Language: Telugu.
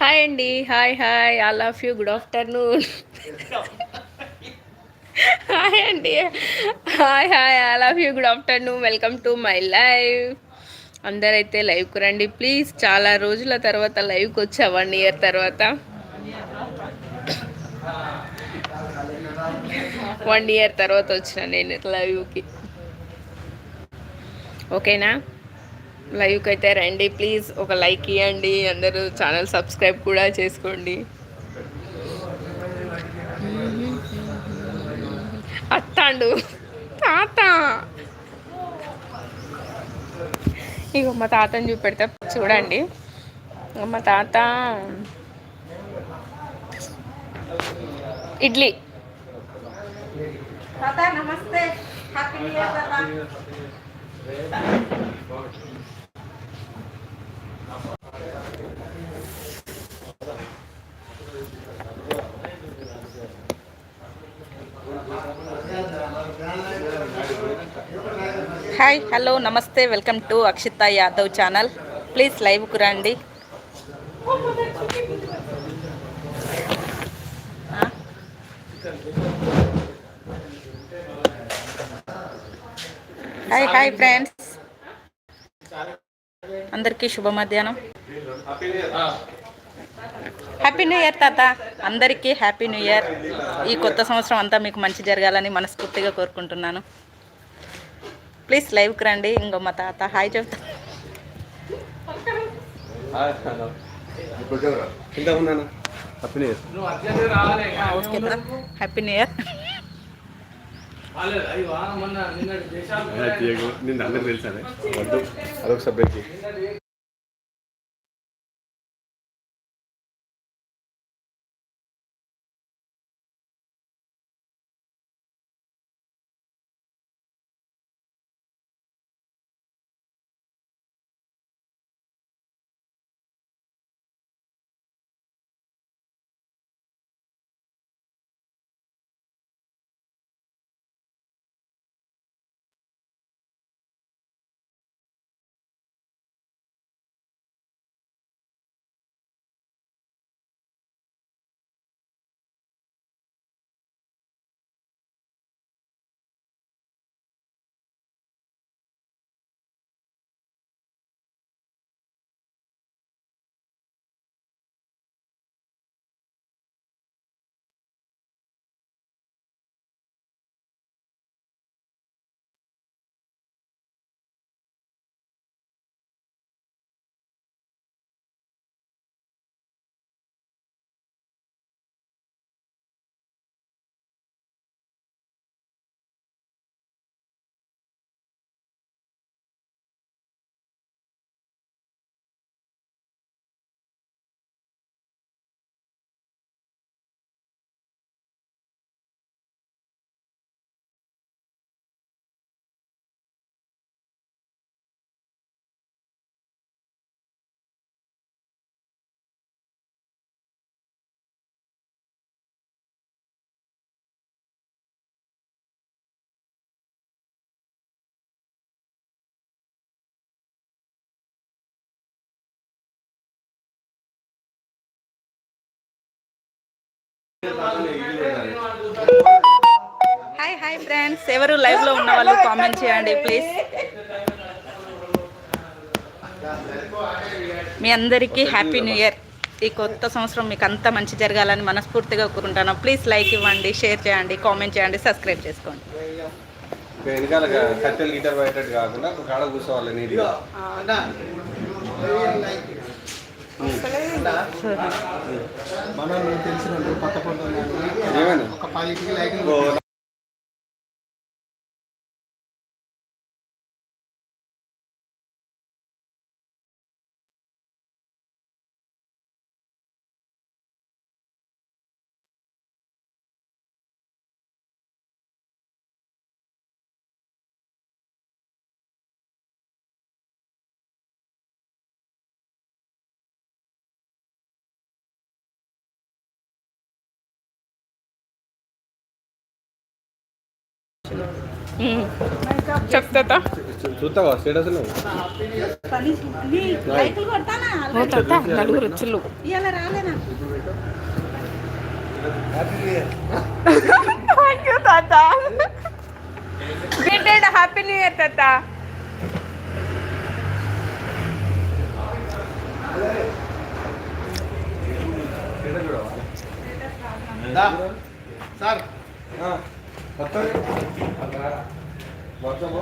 హాయ్ అండి hi hi all of you good afternoon hi అండి hi hi all of you good afternoon welcome to my live అందరైతే లైవ్కి రండి. ప్లీజ్ చాలా రోజుల తర్వాత లైవ్కి వచ్చా? వన్ ఇయర్ తర్వాత? వన్ ఇయర్ తర్వాత వచ్చిన నేను లైవ్కి ఓకేనా లైవ్కి అయితే రండి. ప్లీజ్ ఒక లైక్ ఇవ్వండి అందరూ ఛానల్ సబ్స్క్రైబ్ కూడా చేసుకోండి. అత్తాండు. తాత. ఇక మా తాతని చూపెడతా. చూడండి. మా తాత. ఇడ్లీ. తాత నమస్తే. హ్యాపీ న్యూ ఇయర్ తాత. Hi hello namaste welcome to Akshitha Yadav channel please లైవ్కు రండి హాయ్ హాయ్ ఫ్రెండ్స్ అందరికీ శుభ మధ్యాహ్నం హ్యాపీ న్యూ ఇయర్ తాత. అందరికీ హ్యాపీ న్యూ ఇయర్ ఈ కొత్త సంవత్సరం అంతా మీకు మంచి జరగాలని మనస్ఫూర్తిగా కోరుకుంటున్నాను. ప్లీజ్ లైవ్కి రండి. ఇంకో మా తాత. హాయ్ చెప్తా. ఓకే హ్యాపీ న్యూ ఇయర్ నిన్న అందరికి తెలుసానే వద్దు అదొక సబ్జెక్ట్. హాయ్ హాయ్ ఫ్రెండ్స్ ఎవరు లైవ్లో ఉన్న వాళ్ళు కామెంట్ చేయండి ప్లీజ్ మీ అందరికీ హ్యాపీ న్యూ ఇయర్ ఈ కొత్త సంవత్సరం మీకు అంతా మంచి జరగాలని మనస్ఫూర్తిగా కోరుకుంటాను ప్లీజ్ లైక్ ఇవ్వండి షేర్ చేయండి కామెంట్ చేయండి సబ్స్క్రైబ్ చేసుకోండి. వెనకాల కట్టెలు కాకుండా కాడ కూర్చోవాలి నీట్గా. మనం తెలిసిన కొత్త పొందాలి ఏమైనా ఒక పదికి లైట్లు చెప్తా చూస్తావా? స్టేటస్ నలుగురు వచ్చిల్లు హ్యాపీ న్యూ ఇయర్ తాత. సార్. ಬರ್ತಾರೆ ಬರ್ತಾವ